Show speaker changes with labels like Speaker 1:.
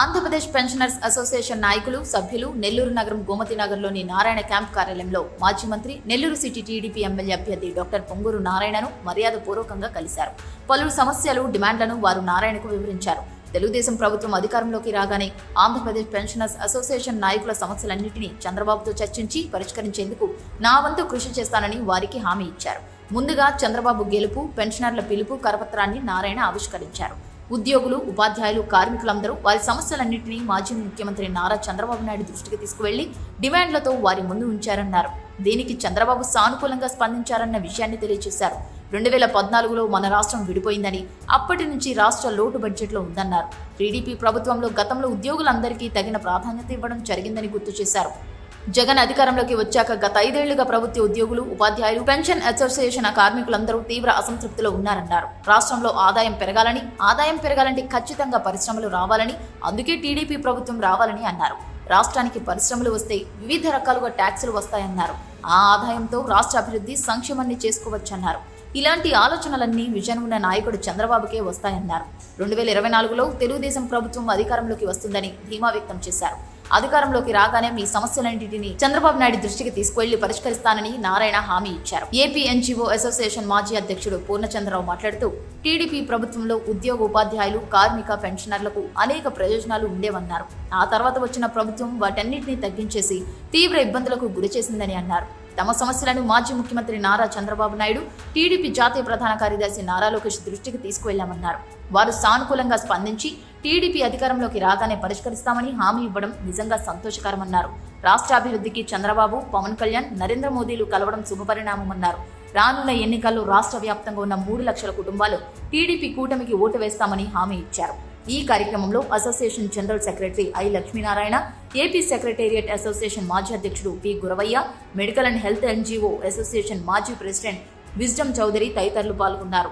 Speaker 1: Andhra Pradesh pensioners association నాయకులు సభ్యులు నెల్లూరు నగరం గోమతి నగర్లోని నారాయణ క్యాంప్ కార్యాలయంలో మాజీ మంత్రి నెల్లూరు సిటీ టీడీపీ ఎమ్మెల్యే అభ్యర్థి డాక్టర్ పొంగూరు నారాయణను మర్యాదపూర్వకంగా కలిశారు. పలు సమస్యలు డిమాండ్లను వారు నారాయణకు వివరించారు. తెలుగుదేశం ప్రభుత్వం అధికారంలోకి రాగానే ఆంధ్రప్రదేశ్ పెన్షనర్స్ అసోసియేషన్ నాయకుల సమస్యలన్నింటినీ చంద్రబాబుతో చర్చించి పరిష్కరించేందుకు నా వంతు కృషి చేస్తానని వారికి హామీ ఇచ్చారు. ముందుగా చంద్రబాబు గెలుపు పెన్షనర్ల పిలుపు కరపత్రాన్ని నారాయణ ఆవిష్కరించారు. ఉద్యోగులు ఉపాధ్యాయులు కార్మికులందరూ వారి సమస్యలన్నింటినీ మాజీ ముఖ్యమంత్రి నారా చంద్రబాబు నాయుడు దృష్టికి తీసుకువెళ్ళి డిమాండ్లతో వారి ముందు ఉంచారన్నారు. దీనికి చంద్రబాబు సానుకూలంగా స్పందించారన్న విషయాన్ని తెలియజేశారు. రెండు వేల పద్నాలుగులో మన రాష్ట్రం విడిపోయిందని అప్పటి నుంచి రాష్ట్ర లోటు బడ్జెట్లో ఉందన్నారు. టీడీపీ ప్రభుత్వంలో గతంలో ఉద్యోగులందరికీ తగిన ప్రాధాన్యత ఇవ్వడం జరిగిందని గుర్తు చేశారు. జగన్ అధికారంలోకి వచ్చాక గత ఐదేళ్ళుగా ప్రభుత్వ ఉద్యోగులు ఉపాధ్యాయులు పెన్షన్ అసోసియేషన్ కార్మికులందరూ తీవ్ర అసంతృప్తిలో ఉన్నారన్నారు. రాష్ట్రంలో ఆదాయం పెరగాలని ఆదాయం పెరగాలంటే ఖచ్చితంగా పరిశ్రమలు రావాలని అందుకే టీడీపీ ప్రభుత్వం రావాలని అన్నారు. రాష్ట్రానికి పరిశ్రమలు వస్తే వివిధ రకాలుగా ట్యాక్సులు వస్తాయన్నారు. ఆ ఆదాయంతో రాష్ట్ర అభివృద్ధి సంక్షేమాన్ని చేసుకోవచ్చన్నారు. ఇలాంటి ఆలోచనలన్నీ విజన్ ఉన్న నాయకుడు చంద్రబాబుకే వస్తాయన్నారు. రెండు వేల ఇరవై నాలుగులో తెలుగుదేశం ప్రభుత్వం అధికారంలోకి వస్తుందని ధీమా వ్యక్తం చేశారు. అధికారంలోకి రాగానే మీ సమస్యలన్నింటినీ చంద్రబాబు నాయుడు దృష్టికి తీసుకువెళ్ళి పరిష్కరిస్తానని నారాయణ హామీ ఇచ్చారు. ఏపీ ఎన్జీఓ అసోసియేషన్ మాజీ అధ్యక్షుడు పూర్ణచంద్రరావు మాట్లాడుతూ టీడీపీ ప్రభుత్వంలో ఉద్యోగ ఉపాధ్యాయులు కార్మిక పెన్షనర్లకు అనేక ప్రయోజనాలు ఉండేవన్నారు. ఆ తర్వాత వచ్చిన ప్రభుత్వం వాటన్నిటినీ తగ్గించేసి తీవ్ర ఇబ్బందులకు గురి చేసిందని అన్నారు. తమ సమస్యలను మాజీ ముఖ్యమంత్రి నారా చంద్రబాబు నాయుడు టీడీపీ జాతీయ ప్రధాన కార్యదర్శి నారా లోకేష్ దృష్టికి తీసుకువెళ్ళామన్నారు. వారు సానుకూలంగా స్పందించి టీడీపీ అధికారంలోకి రాగానే పరిష్కరిస్తామని హామీ ఇవ్వడం నిజంగా సంతోషకరమన్నారు. రాష్ట్ర అభివృద్ధికి చంద్రబాబు పవన్ కళ్యాణ్ నరేంద్ర మోదీలు కలవడం శుభపరిణామమన్నారు. రానున్న ఎన్నికల్లో రాష్ట్ర వ్యాప్తంగా ఉన్న మూడు లక్షల కుటుంబాలు టీడీపీ కూటమికి ఓటు వేస్తామని హామీ ఇచ్చారు. ఈ కార్యక్రమంలో association general secretary I Lakshminarayana AP secretariat association మాజీ అధ్యక్షుడు P Guravaiah medical and health NGO association మాజీ ప్రెసిడెంట్ విజ్డమ్ చౌదరి తదితరులు పాల్గొన్నారు.